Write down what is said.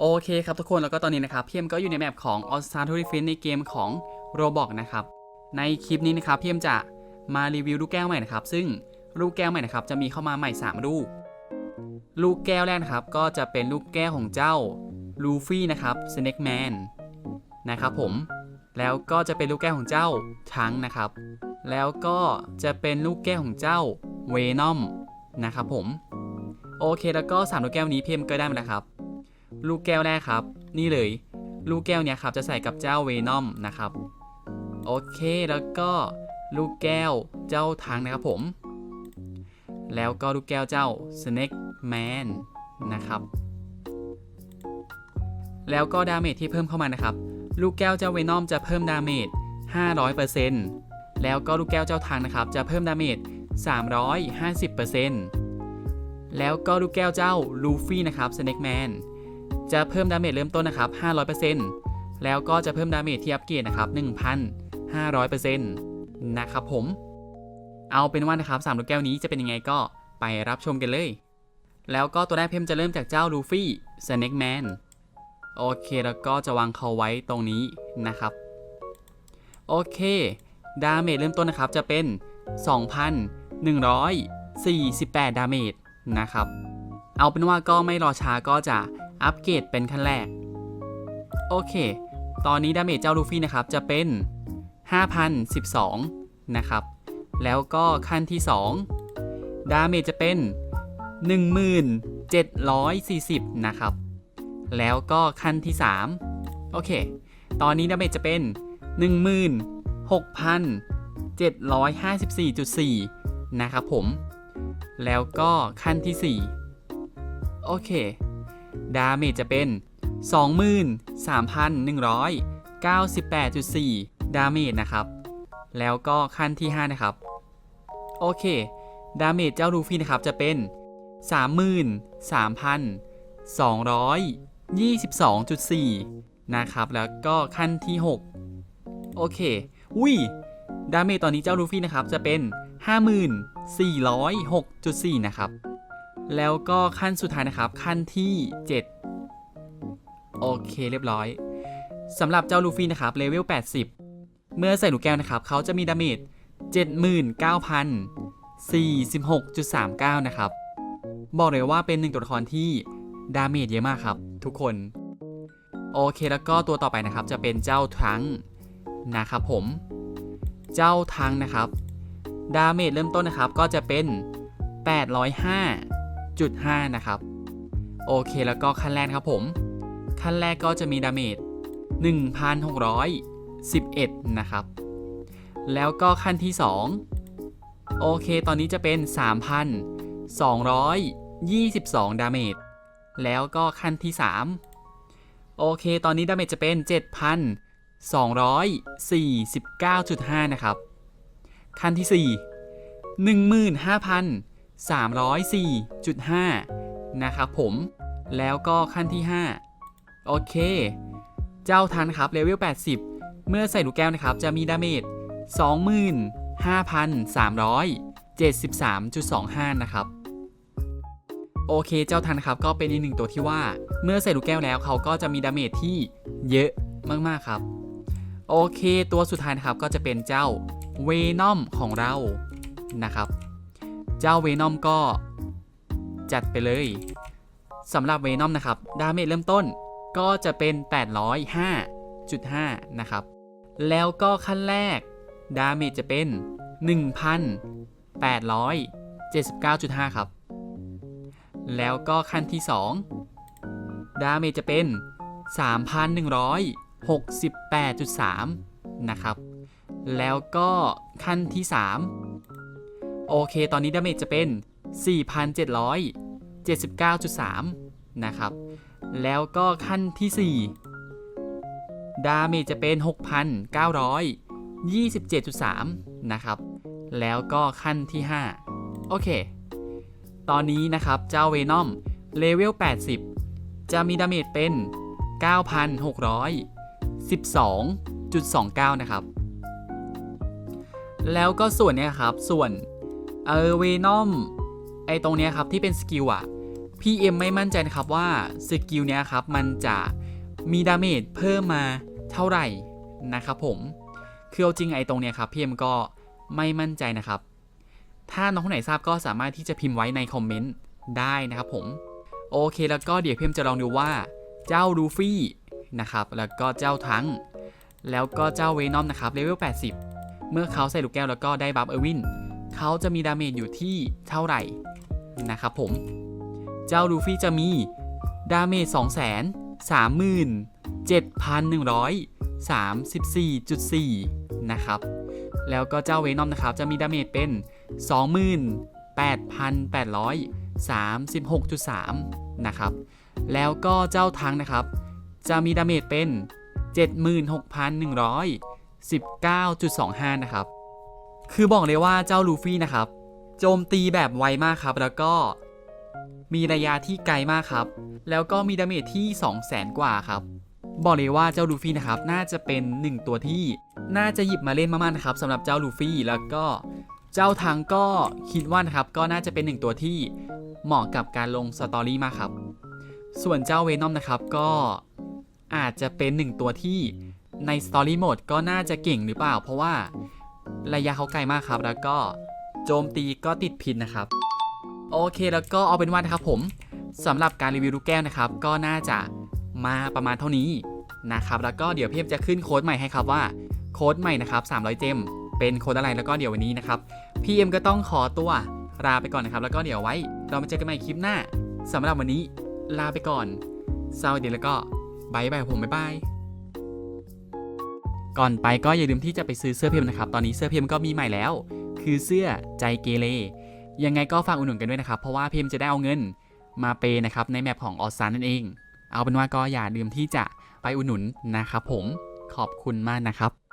โอเคครับทุกคนแล้วก็ตอนนี้นะครับพี่เอ็มก็อยู่ในแมปของ All Star t o u r i f i n ในเกมของ Roblox นะครับในคลิปนี้นะครับพี่เอ็มจะมารีวิวลูกแก้วใหม่นะครับ ซึ่งลูกแก้วใหม่นะครับจะมีเข้ามาใหม่ 3 ลูก ลูกแก้วแรกนะครับก็จะเป็นลูกแก้วของเจ้าลูฟี่นะครับ Snake Man นะครับผมแล้วก็จะเป็นลูกแก้วของเจ้าทังนะครับ แล้วก็จะเป็นลูกแก้วของเจ้าเวนอมนะครับผมโอเคแล้วก็สามลูกแก้วนี้เพี่เอ็มก็ได้มาแล้วครับ ลูกแก้วแรกครับ นี่เลย ลูกแก้วเนี้ยครับจะใส่กับเจ้าเวนอมนะครับ โอเคแล้วก็ลูกแก้วเจ้าทางนะครับผม แล้วก็ลูกแก้วเจ้า Snake Man นะครับ แล้วก็ดาเมจที่เพิ่มเข้ามานะครับ ลูกแก้วเจ้าเวนอมจะเพิ่มดาเมจ 500%แล้วก็ลูกแก้วเจ้าทางนะครับ จะเพิ่มดาเมจ 350%แล้วก็ลูกแก้วเจ้าลูฟี่นะครับ Snake Man จะเพิ่มดาเมจเริ่มต้นนะครับ 500%แล้วก็จะเพิ่มดาเมจที่อัปเกรดนะครับ 1,500%นะครับผม เอาเป็นว่านะครับสามลูกแก้วนี้จะเป็นยังไงก็ไปรับชมกันเลย แล้วก็ตัวแรกเพิ่มจะเริ่มจากเจ้าลูฟี่ Snake Man โอเค แล้วก็จะวางเขาไว้ตรงนี้นะครับ โอเค ดาเมจเริ่มต้นนะครับจะเป็น 2,148 ดาเมจนะครับ เอาเป็นว่าก็ไม่รอช้าก็จะ อัปเกรดเป็นขั้นแรก โอเค ตอนนี้ดาเมจเจ้าลูฟี่นะครับ จะเป็น 5,012 นะครับ แล้วก็ขั้นที่ 2 ดาเมจจะเป็น 1740 นะครับ แล้วก็ขั้นที่ 3 โอเค ตอนนี้ดาเมจจะเป็น 16,754.4 นะครับผม แล้วก็ขั้นที่ 4 โอเค ดาเมจจะเป็น 23,198.4 ดาเมจนะครับ แล้วก็ขั้นที่ 5 นะครับ โอเค ดาเมจเจ้าลูฟี่นะครับจะเป็น 33,222.4 นะครับ แล้วก็ขั้นที่ 6 โอเค อุ้ย ดาเมจตอนนี้เจ้าลูฟี่นะครับจะเป็น 5406.4 นะครับ แล้วก็ขั้นสุดท้ายนะครับ ขั้นที่ 7 โอเคเรียบร้อยสำหรับเจ้าลูฟี่นะครับเลเวล 80 เมื่อใส่ลูแก้วนะครับ เขาจะมีดาเมจ79,046.39 นะครับ บอกเลยว่าเป็นหนึ่งตัวละครที่ดาเมจเยอะมากครับ ทุกคน โอเคแล้วก็ตัวต่อไปนะครับ จะเป็นเจ้าทรังนะครับผม เจ้าทรังนะครับ ดาเมจเริ่มต้นนะครับก็จะเป็น 805.5นะครับ โอเคแล้วก็ขั้นแรกครับผม ขั้นแรกก็จะมีดาเมจ1,611 นะครับ แล้วก็ขั้นที่ 2 โอเค ตอนนี้จะเป็น 3,222 ดาเมจ แล้วก็ขั้นที่ 3 โอเค ตอนนี้ดาเมจจะเป็น 7,249.5 นะครับ ขั้นที่ 4 304.5 นะครับผมแล้วก็ขั้นที่ 5 โอเค เจ้าทันครับเลเวล 80 เมื่อใส่ลูกแก้วนะครับ จะมีดาเมจ 25,373.25 นะครับ โอเค เจ้าทันครับก็เป็นอีกหนึ่งตัวที่ว่า เมื่อใส่ลูกแก้วแล้วเขาก็จะมีดาเมจที่เยอะมาก ๆ ครับ โอเค ตัวสุดท้ายนะครับก็จะเป็นเจ้าเวนอมของเรานะครับ เจ้าเวนอมก็จัดไปเลยสำหรับเวนอมนะครับ ดาเมจเริ่มต้นก็จะเป็น 805.5 นะครับ แล้วก็ขั้นแรก ดาเมจจะเป็น 1,879.5 ครับ แล้วก็ขั้นที่ 2 ดาเมจจะเป็น 3,168.3 นะครับ แล้วก็ขั้นที่ 3 โอเค ตอนนี้ดาเมจจะเป็น 4,779.3 นะครับ แล้วก็ขั้นที่ 4 ดาเมจจะเป็น 6,927.3 นะครับ แล้วก็ขั้นที่ 5 โอเค ตอนนี้นะครับ เจ้าเวนอมเลเวล 80 จะมีดาเมจเป็น 9,612.29 นะครับ แล้วก็ส่วนเนี้ยครับ ส่วน เออเวนอมไอตรงเนี้ยครับที่เป็นสกิลอะพี่เอ็มไม่มั่นใจนะครับว่าสกิลเนี้ยครับมันจะมีดาเมจเพิ่มมาเท่าไหร่นะครับผมคือเอาจริงไอตรงเนี้ยครับพี่เอ็มก็ไม่มั่นใจนะครับ ถ้าน้องคนไหนทราบก็สามารถที่จะพิมพ์ไว้ในคอมเมนต์ได้นะครับผมโอเคแล้วก็เดี๋ยวพี่เอ็มจะลองดูว่าเจ้าลูฟี่นะครับแล้วก็เจ้าทั้ง แล้วก็เจ้าเวนอมนะครับเลเวล80 เมื่อเขาใส่ลูกแก้วแล้วก็ได้บัฟเออร์วิน เขาจะมีดาเมจอยู่ที่เท่าไหร่นะครับผม เจ้าลูฟี่จะมีดาเมจ 2 3 7,134.4 นะครับ แล้วก็เจ้าเวนอมนะครับ จะมีดาเมจเป็น 28,836.3 นะครับ แล้วก็เจ้าทังนะครับ จะมีดาเมจเป็น 76,119.25 นะครับ คือบอกเลยว่าเจ้าลูฟี่นะครับ โจมตีแบบไวมากครับ แล้วก็มีระยะที่ไกลมากครับ แล้วก็มีดาเมจที่ 200,000กว่าครับ บอกเลยว่าเจ้าลูฟี่นะครับ น่าจะเป็น 1 ตัวที่ น่าจะหยิบมาเล่นมากๆนะครับสำหรับเจ้าลูฟี่แล้วก็เจ้าทังก็คิดว่านะครับ ก็น่าจะเป็น1ตัวที่เหมาะกับการลงสตอรี่มากครับ ส่วนเจ้าเวนอมนะครับก็อาจจะเป็น1ตัวที่ในสตอรี่โหมดก็น่าจะเก่งหรือเปล่า เพราะว่า ระยะเขาไกลมากครับ แล้วก็โจมตีก็ติดพินนะครับ โอเคแล้วก็เอาเป็นว่านะครับผมสำหรับการรีวิวลูกแก้วนะครับ ก็น่าจะมาประมาณเท่านี้นะครับ แล้วก็เดี๋ยวเพี่เอ็มจะขึ้นโค้ดใหม่ให้ครับว่าโค้ดใหม่นะครับ 300 เจมเป็นโค้ดอะไรแล้วก็เดี๋ยววันนี้นะครับพี่เอ็มก็ต้องขอตัวลาไปก่อนนะครับ แล้วก็เดี๋ยวไว้ เรามาเจอกันใหม่คลิปหน้าสำหรับวันนี้ลาไปก่อนสวัสดีแล้วก็บายบายผมบ๊ายบาย ก่อนไปก็อย่าลืมที่จะไปซื้อเสื้อเพิมนะครับ ตอนนี้เสื้อเพิมก็มีใหม่แล้ว คือเสื้อใจเกเรยังไงก็ฝากอุดหนุนกันด้วยนะครับ เพราะว่าเพิมจะได้เอาเงินมาเปย์นะครับในแมปของออสซานนั่นเอง เอาเป็นว่าก็อย่าลืมที่จะไปอุดหนุนนะครับผมขอบคุณมากนะครับ